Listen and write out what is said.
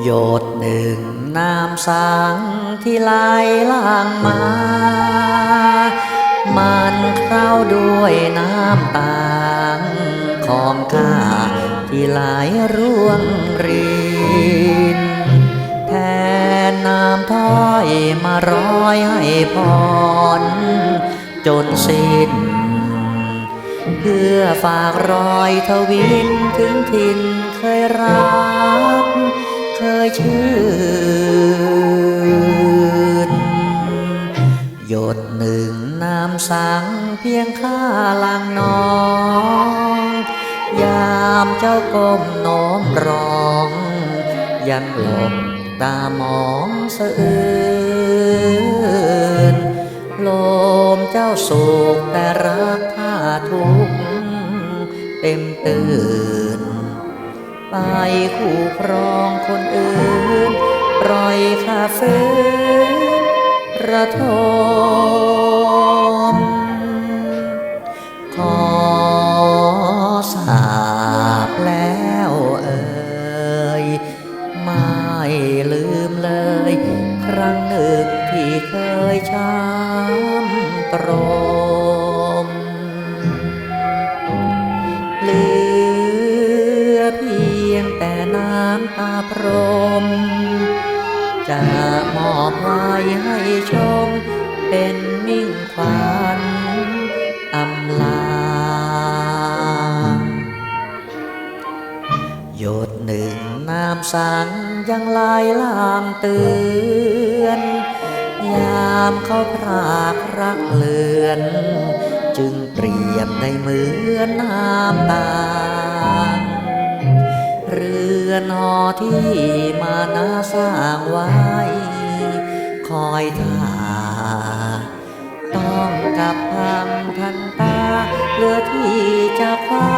โยดหนึ่งน้ำสังที่ไหลหลางมา มันเข้าด้วยน้ำตาของข้าที่ไหลร่วงริน แทนน้ำถ้อยมาร้อยให้พร จนสิ้น เพื่อฝากรอยทวินถึงถิ่นเคยรัก คยชื่นหยดหนึ่งน้ำสังเพียงข้าลังน้อง ยามเจ้าก้มโน้มร้อง ยังหลบตามองสะอื้นลมเจ้าสุขแต่รักข้าทุกเต็มตื่น ไปคู่ครองคนอื่น ปล่อยข้าฝืนระทมขอสาบแล้วเอ่ยไม่ลืมเลย ครั้งหนึ่งที่เคยช้ำตรม น้ำตาพรม จะมอบไว้ให้ชม เป็นมิ่งขวัญอำลา หยดหนึ่งน้ำสังยังลายลางเตือน ยามเขาพรากรักเลือน จึงเปรียบได้เหมือนน้ำตา เรือนหอที่มานาสร้างไว้ คอยท่าต้องกับพังทันตาเหลือที่จะคว้า